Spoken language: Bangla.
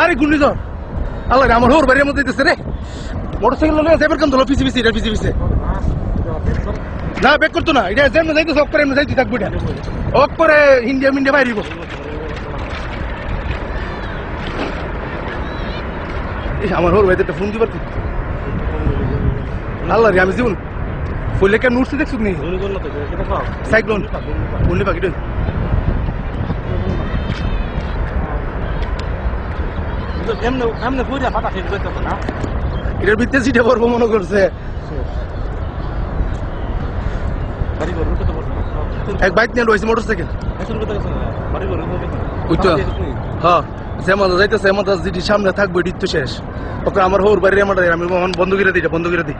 আরে গুন্ডি আল্লাহ রে, আমার হোর বাড়ির মধ্যে দিতেছে রে। মোটরসাইকেল লগে যাইবার কেন ধরো পিছে পিছে এটা পিছে পিছে। না বেক করতো না। এটা যেমন যাইতেছে অক করে এমনি যাইতে থাকব এটা। অক করে ইন্ডিয়া মিন্ডিয়া বাইরিব আমার হোর একটা ফোন দিবার। আল্লাহ রে আমি জীবন ফুলে কেমন উঠছে দেখছ নি সাইক্লোন। বললি পাখি এমনি এমনি ঘুরে ফাটা শেষ করতেছে না। এটার ভিতরে সিটে পড়ব মনে করছে। এক বাইক নিয়ে রয়েছে মোটর সাইকেল এসে উঠতে গেছে না বাড়ি ঘর উঠতে ওইটা হ্যাঁ যেমন যাইতেছে এমন যেটি সামনে থাকবে এটি তো শেষ। ওকে আমার হোর বাড়ির আমার বন্ধু গিরা দিই গিরা বন্ধ করে দিই।